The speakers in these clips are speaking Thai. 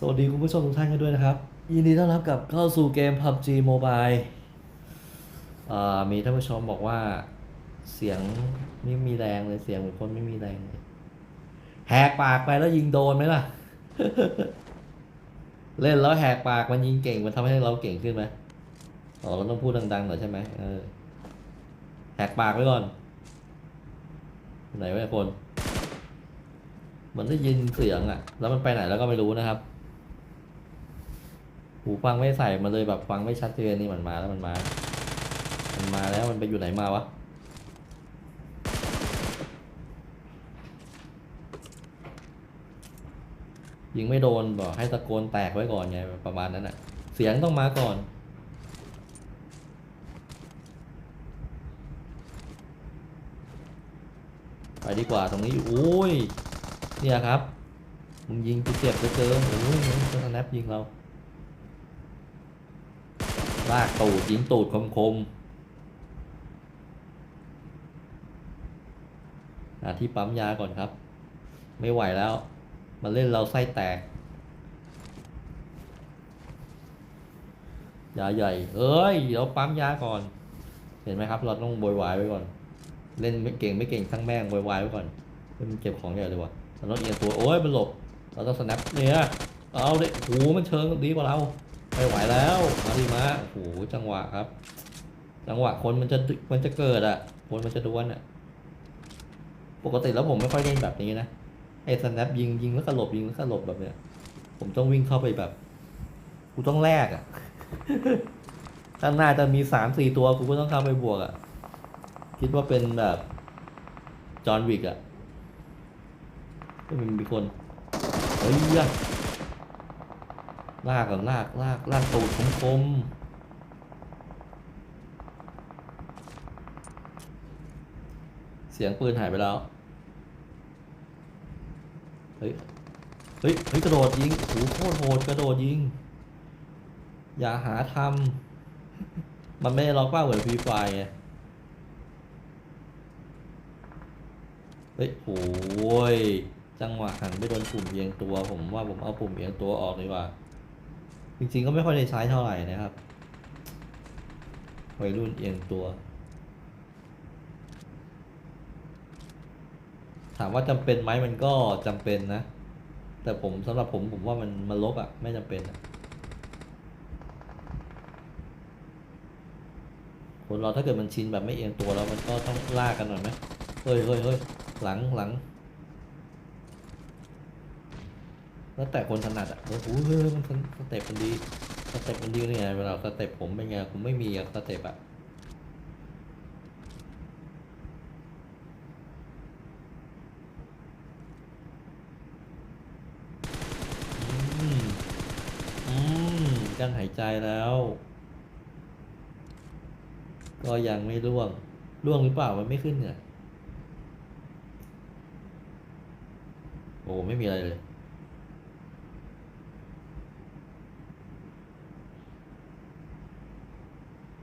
สวัสดีคุณผู้ชมทุกท่านกันด้วยนะครับ ยินดีต้อนรับกับเข้าสู่เกม PUBG Mobile มีท่านผู้ชมบอกว่าเสียงไม่มีแรงเลยเสียงเหมือนคนไม่มีแรงเลยแหกปากไปแล้วยิงโดนไหมล่ะ เล่นแล้วแหกปากมันยิงเก่งมันทำให้เราเก่งขึ้นไหมอ๋อเราต้องพูดดังๆหน่อยใช่ไหมเออแหกปากไว้ก่อน ไหนวะเนี่ยคนมือนได้ยินเสียงอะแล้วมันไปไหนแล้วก็ไม่รู้นะครับ หูฟังไม่ใส่มันเลยแบบฟังไม่ชัดเจนนี่มันมาแล้วมันมา มันมาแล้วมันไปอยู่ไหนมาวะยิงไม่โดนบอกให้ตะโกนแตกไว้ก่อนไงประมาณนั้นอะเสียงต้องมาก่อน ไปดีกว่าตรงนี้โอ้ยเนี่ยครับมึงยิงกูเจ็บเหลือเกินโอ้ยมึงจะสแนปยิงเรา ลากตูดยิงตูดคมคมหาที่ปั๊มยาก่อนครับ ไม่ไหวแล้ว มาเล่นเราไส้แตก ยาใหญ่ เอ้ยเดี๋ยวปั๊มยาก่อน เห็นไหมครับ เราต้องโวยวายไว้ก่อน เล่นไม่เก่งไม่เก่งทั้งแม่งโวยวายไว้ก่อนเฮ้ยมันเก็บของใหญ่เลยวะราต้องเอียงตัว โอ้ยมันหลบ เราต้องสแนปเนี่ยเอาดิโอ้โหมันเชิงดีกว่าเรา ไม่ไหวแล้วมาดิมาโอ้โหจังหวะครับ จังหวะคนมันจะมันจะเกิดอะ คนมันจะดวนอะ ปกติแล้วผมไม่ค่อยเล่นแบบนี้นะไอ้สแนปยิงยิงแล้วก็หลบยิงแล้วก็หลบแบบเนี้ย ผมต้องวิ่งเข้าไปแบบกูต้องแลกอะข้างหน้าจะมีสามสี่ตัวกูก็ต้องเข้าไปบวกอะ คิดว่าเป็นแบบจอห์นวิกอะก็มันมีคนเฮ้ย ลากก่อนลากลากลากตูดคมคมเสียงปืนหายไปแล้ว เฮ้ย เฮ้ย เฮ้ย กระโดดยิงโอ้โหโคตรโหดกระโดดยิง อย่าหาทำมันไม่ได้ล็อกเป้าเหมือนฟรีไฟไงเฮ้ยโอ้ยจังหวะหันไปโดนปุ่มเอียงตัว ผมว่าผมเอาปุ่มเอียงตัวออกดีกว่า จริงๆก็ไม่ค่อยได้ใช้เท่าไหร่นะครับวัยรุ่นเอียงตัว ถามว่าจำเป็นไหมมันก็จำเป็นนะ แต่ผมสำหรับผมผมว่ามันมันลกอะ่ะ ไม่จำเป็นอะคนเราถ้าเกิดมันชินแบบไม่เอียงตัวแล้วมันก็ต้องลากกันหน่อยไหมเฮ้ยเฮ้ยเฮ้ยหลังหลัง แล้วแต่คนถนัดอะโอ้โหเฮ้ยมันสเต็ปมันดีสเต็ปมันดีนี่ไงเวลาสเต็ปผมเป็นไงผมไม่มีอะสเต็ปอะอืมอืมกั้นหายใจแล้ว ก็ยังไม่ร่วง ร่วงหรือเปล่ามันไม่ขึ้นเนี่ยโอ้ไม่มีอะไรเลย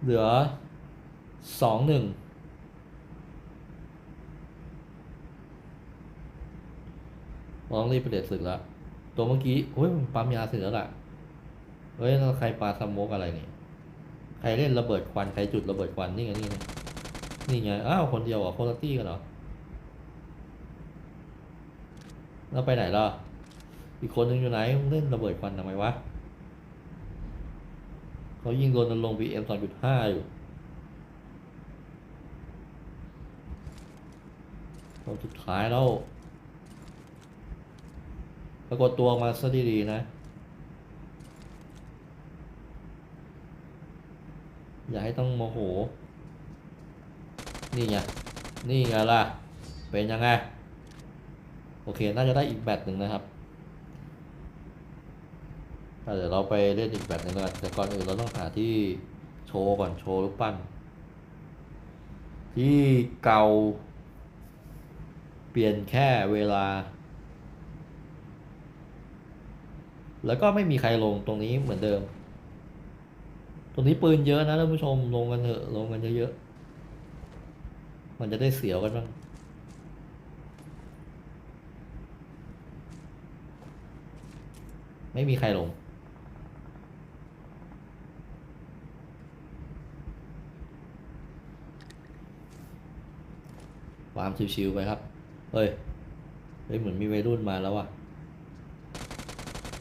เหลือสองหนึ่งต้องรีบไปเด็ดศึกแล้วตัวเมื่อกี้เฮ้ยมันปั๊มยาเสร็จแล้วล่ะเฮ้ยแล้วใครปลาสมกอะไรนี่ใครเล่นระเบิดควันใครจุดระเบิดควันนี่ไงนี่ไงนี่ไงอ้าวคนเดียวอะคนละตี้กันเหรอแล้วไปไหนล่ะอีกคนนึงอยู่ไหนเล่นระเบิดควันทำไมวะ เขายิงโดนลงบีเอ็มสองจุดห้าอยู่ตอนสุดท้ายแล้วปรากฏตัวมาซะดีๆนะ อย่าให้ต้องโมโห นี่ไง นี่ไงล่ะ เป็นยังไง โอเค น่าจะได้อีกแบตหนึ่งนะครับ เดี๋ยวเราไปเล่นอีกแบตหนึ่งกันแต่ก่อนอื่นเราต้องหาที่โชว์ก่อนโชว์รูปปั้น ที่เก่า เปลี่ยนแค่เวลา แล้วก็ไม่มีใครลงตรงนี้เหมือนเดิม ตรงนี้ปืนเยอะนะท่านผู้ชมลงกันเถอะลงกันเยอะๆมันจะได้เสียวกันบ้างไม่มีใครลง วามชิวๆไปครับ เฮ้ย เฮ้ยเหมือนมีวัยรุ่นมาแล้วว่ะ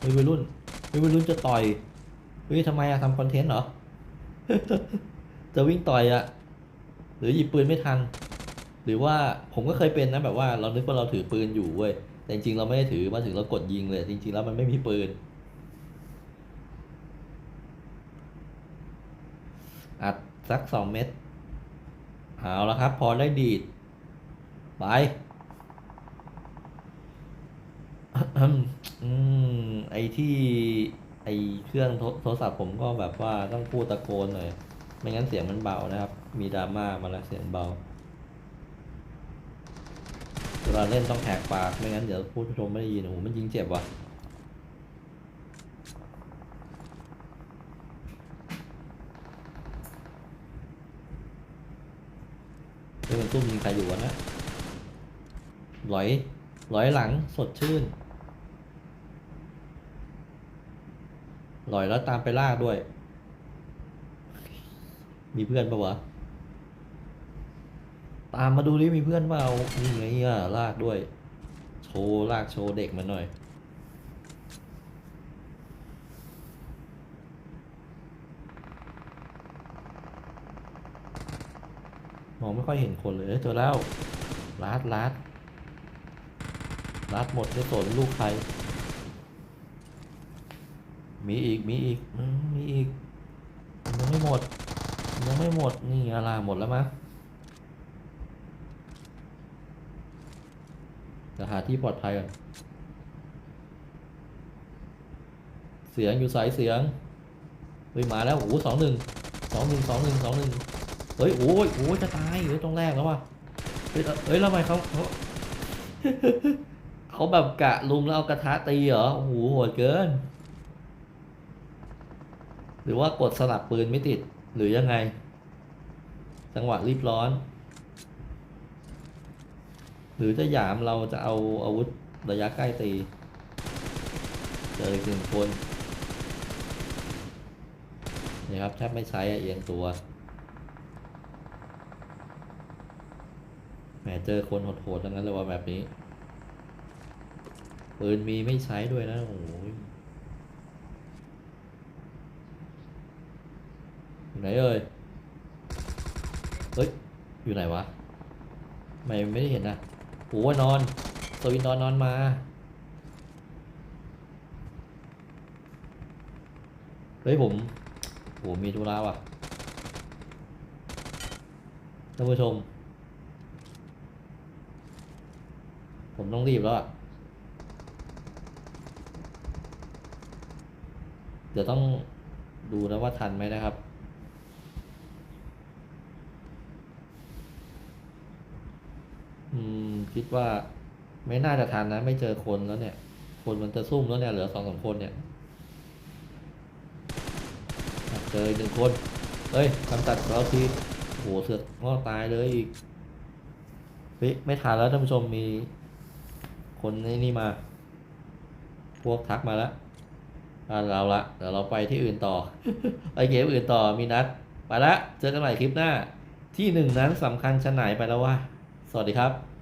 เฮ้ยวัยรุ่นเฮ้ยวัยรุ่นจะต่อย เฮ้ยทำไมอะทำคอนเทนต์เหรอ จะวิ่งต่อยอะหรือหยิบปืนไม่ทัน หรือว่าผมก็เคยเป็นนะแบบว่าเรานึกว่าเราถือปืนอยู่เว้ย แต่จริงๆเราไม่ได้ถือมาถึงเรากดยิงเลย จริง ๆ แล้วมันไม่มีปืนอัดสักสองเม็ดเอาแล้วครับ พอได้ดีด ไปอืมไอที่ ไอเครื่องโทรศัพท์ผมก็แบบว่าต้องพูดตะโกนหน่อย ไม่งั้นเสียงมันเบานะครับ มีดราม่ามาแล้วเสียงเบาเวลาเล่นต้องแหกปาก ไม่งั้นเดี๋ยวผู้ชมไม่ได้ยินโอ้โหมันยิงเจ็บว่ะเฮ้ยมันตุ้มยิงใครอยู่วะนะ หลอยหลอยหลังสดชื่นหลอยแล้วตามไปลากด้วย มีเพื่อนปะวะ ตามมาดูดิมีเพื่อนเปล่านี่ไงอะลากด้วย โชว์ลากโชว์เด็กมันหน่อยมองไม่ค่อยเห็นคนเลยเอ้ยเจอแล้วลัดลัด ลัดหมดไม่สนลูกใคร มีอีกมีอีกมีอีกยังไม่หมด ยังไม่หมดนี่อะไรหมดแล้วมั้งจะหาที่ปลอดภัยก่อนเสียงอยู่สายเสียงเฮ้ยมาแล้วโอ้โหสองหนึ่งสองหนึ่งสองหนึ่งสองหนึ่งเฮ้ยโอ้ยโอ้ยจะตายเฮ้ยตรงแรกแล้วว่ะเฮ้ยเฮ้ยแล้วทำไมเขา เขาแบบกะลุมแล้วเอากระทะตีเหรอ โอ้โหโหดเกิน หรือว่ากดสลับปืนไม่ติด หรือยังไง จังหวะรีบร้อน หรือจะหยามเราจะเอาอาวุธระยะใกล้ตี เจออีกหนึ่งคนนี่ครับแทบไม่ใช้เอียงตัวแหมเจอคนโหดๆทั้งนั้นเลยว่าแบบนี้ ปืนมีไม่ใช้ด้วยนะโอ้โหอยู่ไหนเอ่ยเฮ้ย อยู่ไหนวะไม่ไม่ได้เห็นนะโอ้นอนสวินนอนนอนมาเฮ้ยผมโหมีธุระว่ะท่านผู้ชม ผมต้องรีบแล้วอะ เดี๋ยวต้องดูนะว่าทันไหมนะครับ อืม คิดว่าไม่น่าจะทันนะ ไม่เจอคนแล้วเนี่ย คนมันจะซุ่มแล้วเนี่ย เหลือสองสามคนเนี่ย เจอหนึ่งคนเฮ้ยคำตัดเราทีโหเสือกงอตายเลยอีกเฮ้ยไม่ทันแล้วท่านผู้ชมมีคนในนี่มา พวกทักมาแล้ว เราละเดี๋ยวเราไปที่อื่นต่อ ไปเกมอื่นต่อมีนัด ไปละ เจอกันใหม่คลิปหน้า ที่หนึ่งนั้นสำคัญชะไหนไปแล้วว่า สวัสดีครับ